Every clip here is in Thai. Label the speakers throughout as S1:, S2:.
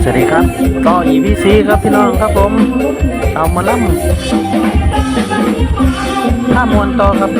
S1: สวัสดีครับก็ EPC ครับพี่น้องครับผมเอามาล่ำข้ามวนต่อครับ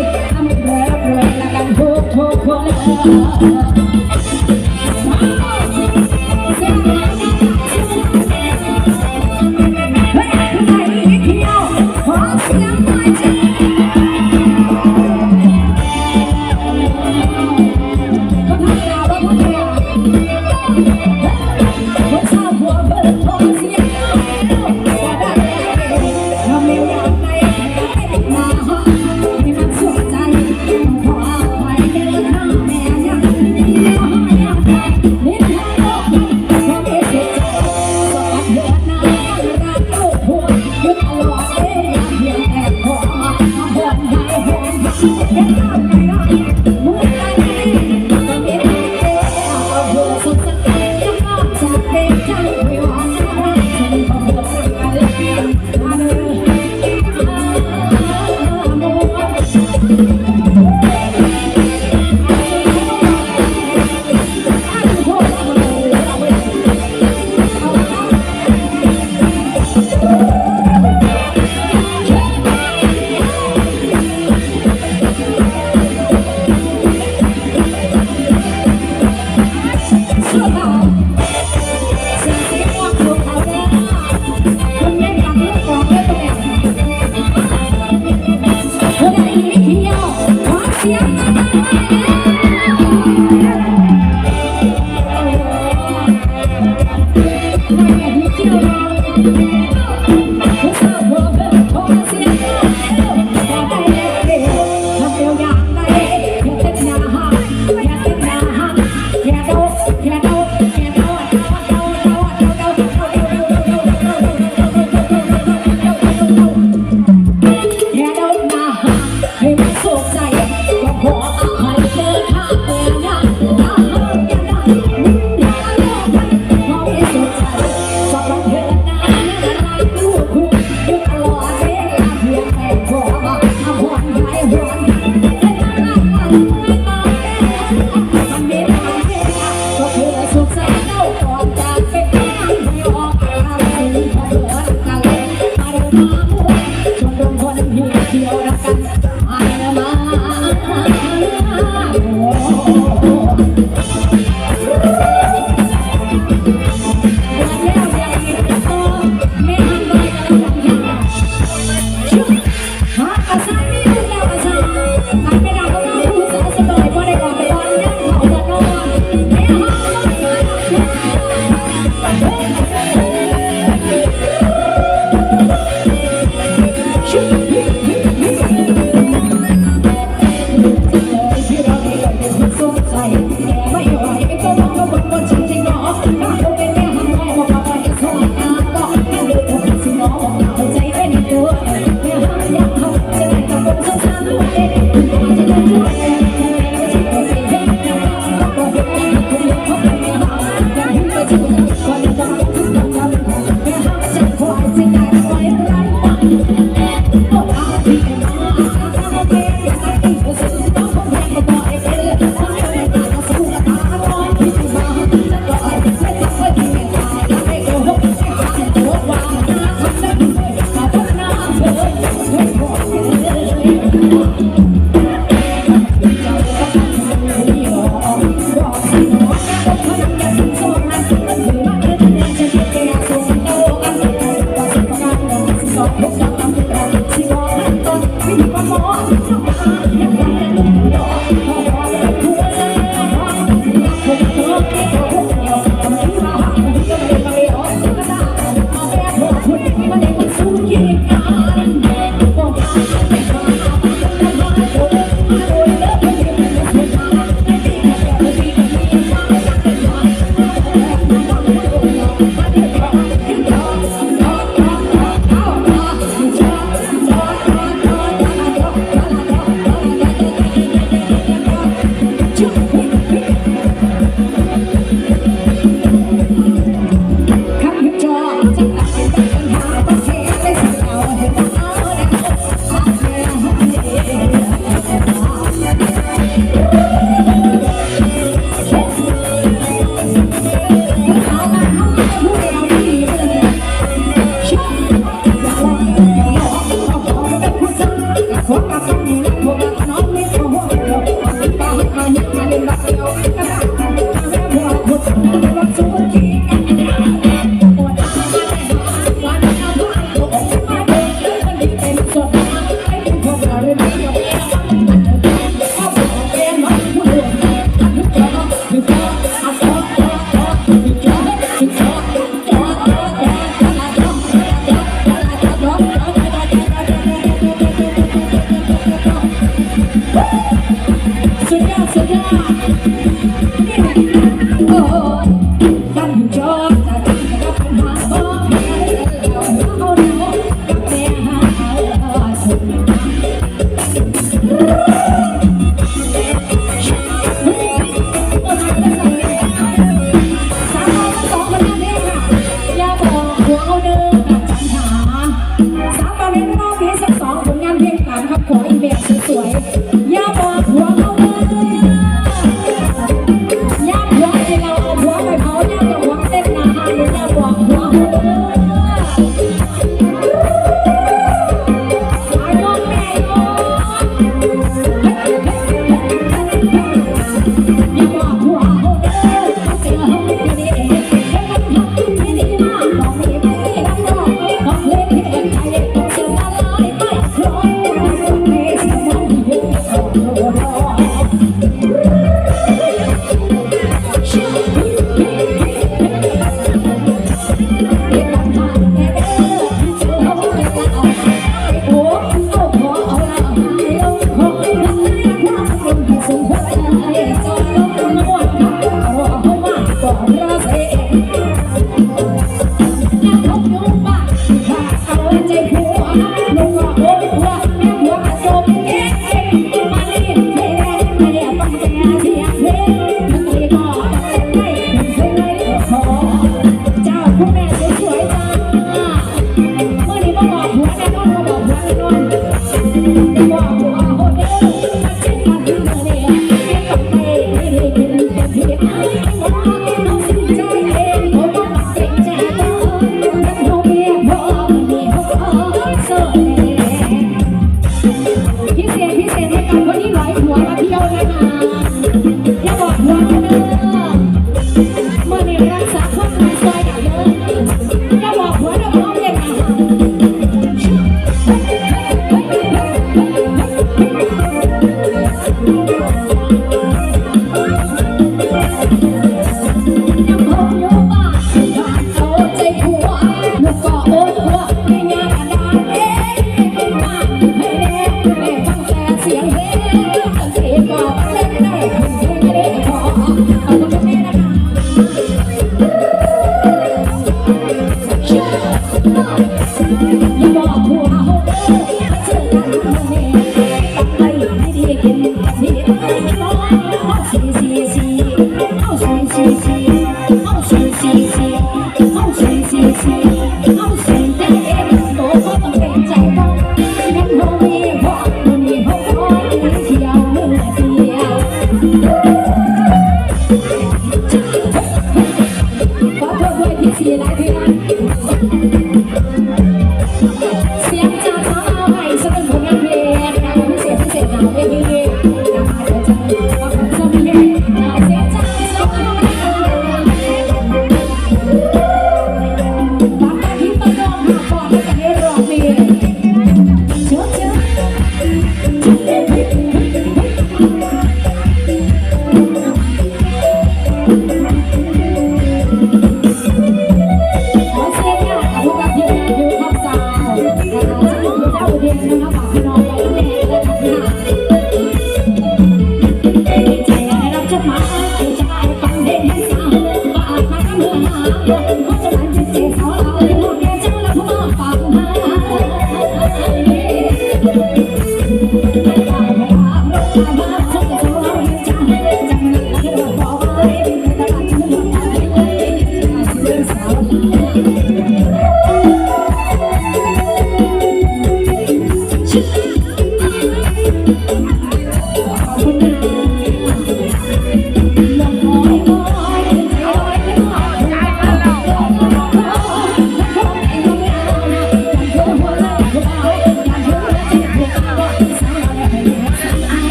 S2: Hãy subscribe cho kênh Ghiền Mì Gõ Để không bỏ lỡ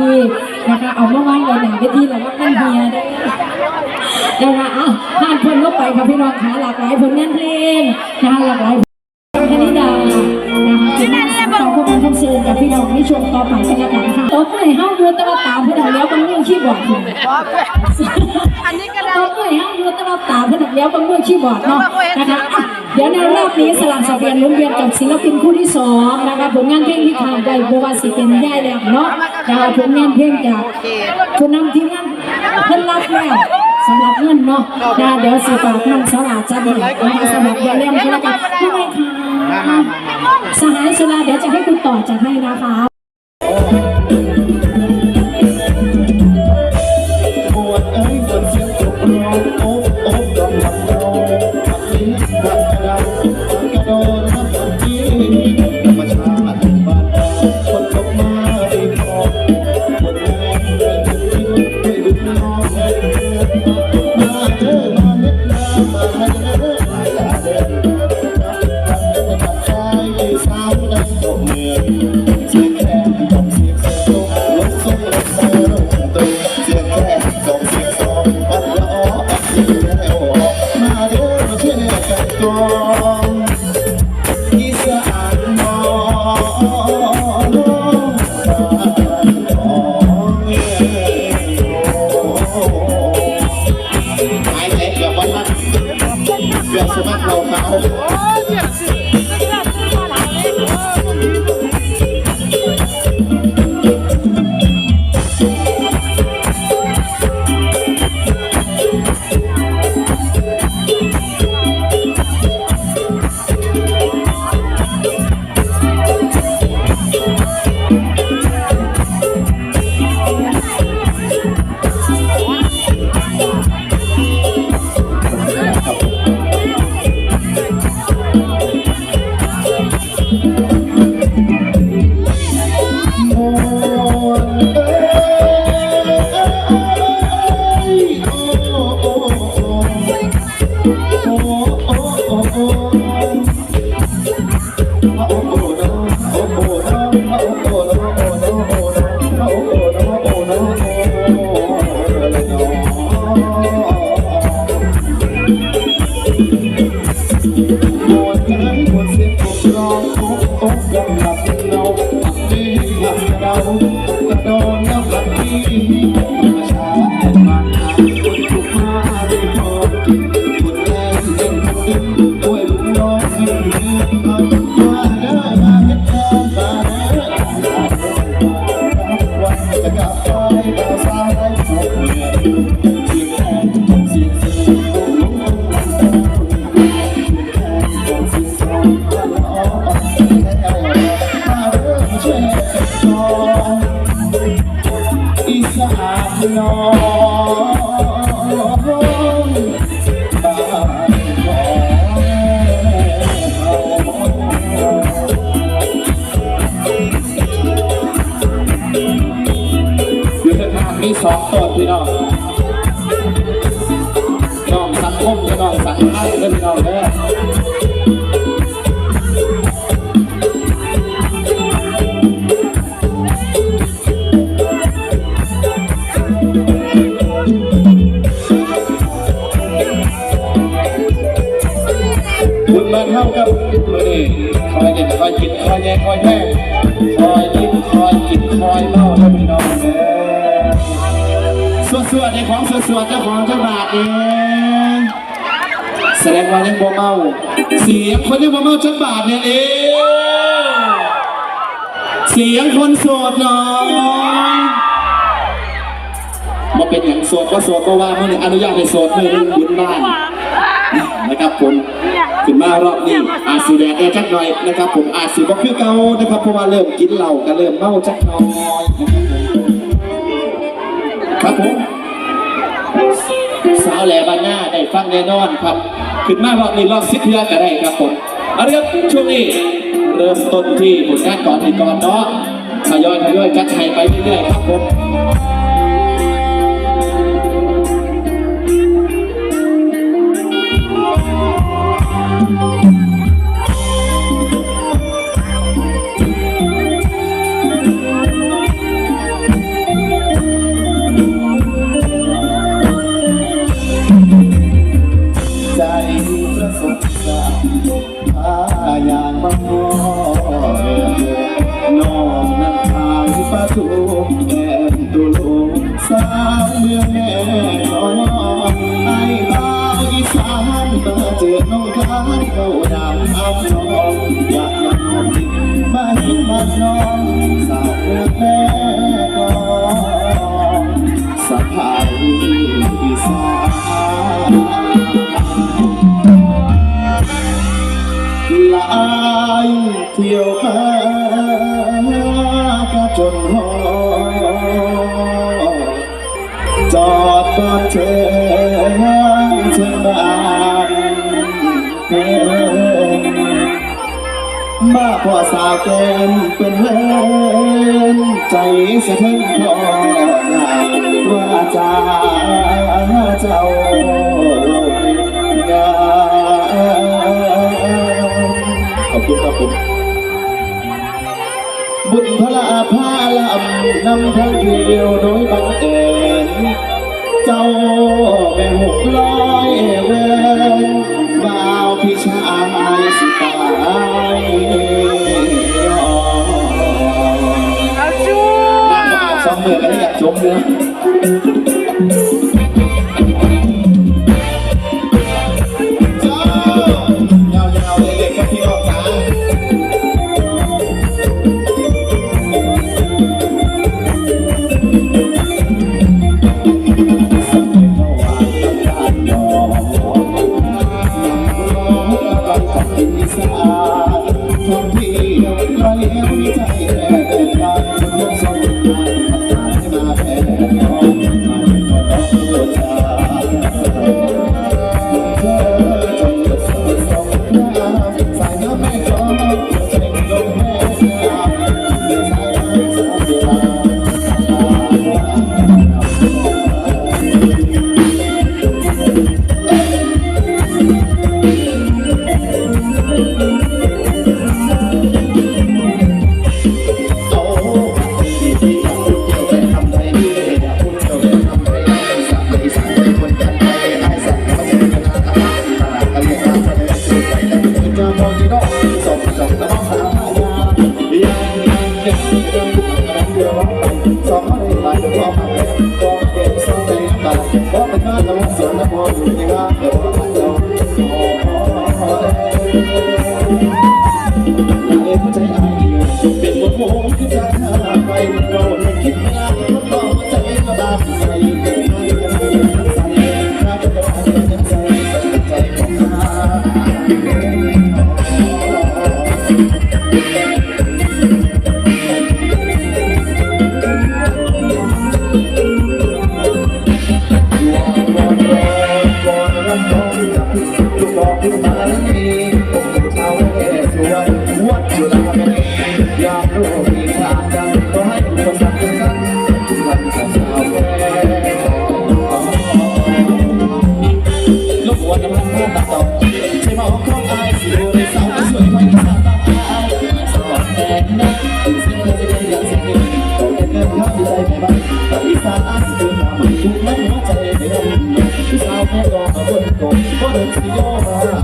S1: ที่นะคะเอามาไว้ในหนาเวทีแล้วว่ามันเฮียได้นะคะอะผ่านคนเข้าไปค่ะพี่น้องค่ะหลากหลายผลงานเพลงนะคะหลากหลายคณิดานะคะที่นั่งสาวผู้บังคับเชิญกับพี่น้องในช่วงต่อไปกันแล้วกันค่ะต่อไปเฮาวดูตะวันตามพี่น้องแล้วมันมีขี้บอดอยู่
S3: อันนี้ก็ได้
S1: เราเคยห้ดูตลอดตามขนาดแล้วต้องมือคีย์บอดเนาะนะคะ เดี๋ยวในรอบนี้สลับสับเปลี่ยนหมุนเวียนกับศิลปินคู่ที่สองนะคะผลงานเพลงที่ขาดได้บัวาสิเป็นย่ายแหลมเนาะนะคะผลงานเพลงจากผู้นำทีมงานเพิ่นรับแล้วสำหรับเงินเนาะนะเดี๋ยวสิฝากน้องสลาจัดให้นะคะสำหรับเดือนเล่มก็แล้วกันไม่ไงค่ะสหายสลาเดี๋ยวจะให้คุณต่อจัดให้นะคะ
S4: ดัง Lord. มีสองต้นพี่น้องน้องสังคมกับน้องสังคมเด้อพี่น้องเด้อบุญมาเท่ากับมือนี่คอยเด็ดคอยกินคอยแย่คอยแย่คอยกินคอยกินคอยเล่าท่านพี่น้องเด้อ สวดในของสวดๆเจ้าของเจ้าบาทเองแสดงว่ายังบ่เมาเสียงคนยังบ่เมาจักบาทเนี่ยเองเสียงคนโสดหน่อยมาเป็นอย่างโสดก็โสดก็ว่าเมื่อนี้อนุญาตให้โสดเมื่อนี้บุญบ้านนะครับผมขึ้นมารอบนี้อาจสีแดงแอจักหน่อยนะครับผมอาจสีบ่คือเก่านะครับเพราะว่าเริ่มกินเหล้าก็เริ่มเมาจักหน่อยนะครับผม สาวแหลบานหน้าได้ฟังแน่นอนครับ ขึ้นมารอบนี้รอบสิบเทือก็ได้ครับผมเอาละครับช่วงนี้เริ่มต้นที่ผลงานก่อนที่ก่อนเนาะทยอยทยอยจัดให้ไปเรื่อยๆครับผม สาวเมืองแม่นอนไอ้บ่าวอีสานมาเจอน้องคายเข้าดำเอานองอยากนอนมาเห็นมานอนสาวเมืองแม่นอนสะพายอีสานลายเที่ยวหากะจนหอ อดตอนเธอเชิงบ้านเพิ่นมาสาวแก้มเป็นเพื่อนใจสะเทือนคอว่าจาเจ้างามขอบคุณครับผมบุญพระพาลำนำทั้งเดียวโดยบังเอิญ จ้าแม่หกร้อยเวรบ่าวพี่ชายสิตายอม
S3: เอาจู้
S4: นั่งมาสองมือกันอยากชมเนื้อ เป็ Quando eu te honro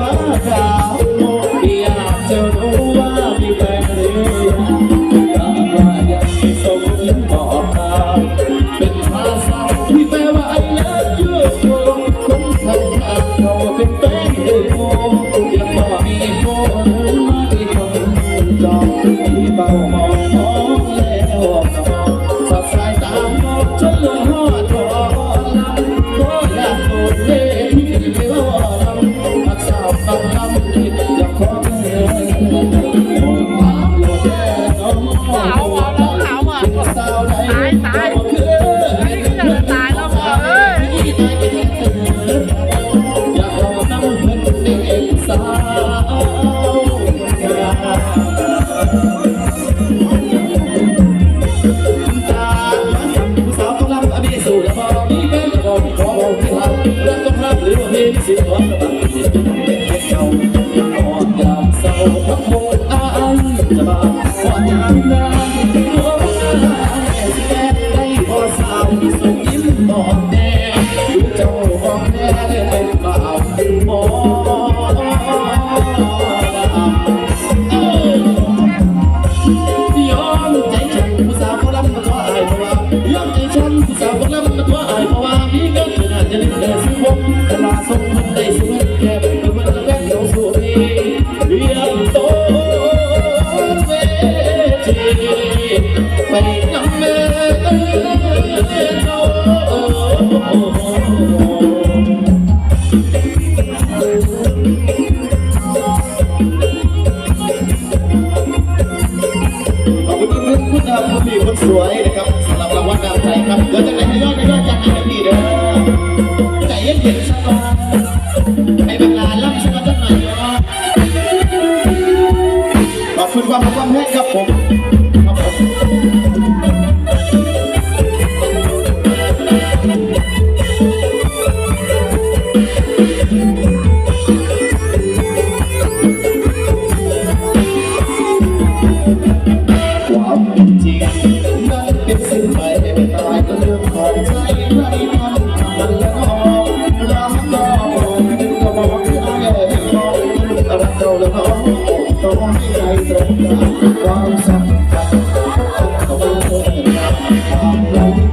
S4: มาสาว สวยนะครับสำหรับรางวัลนำใจครับ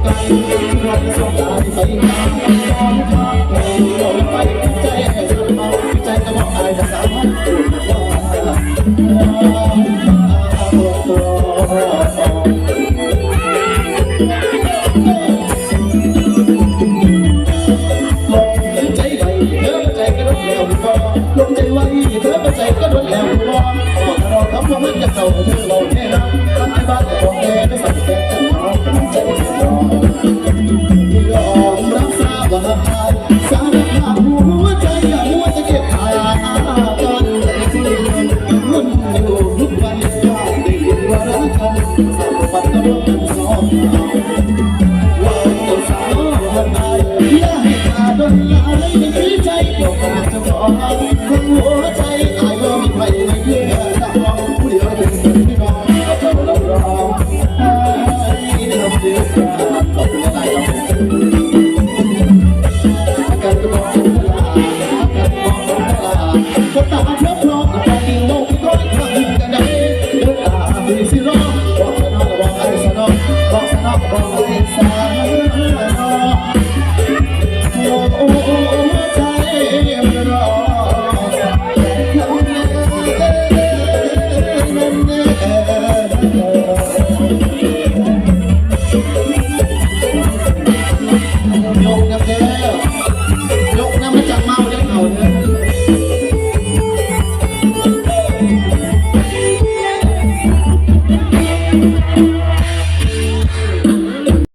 S4: ใจรักสบายใจ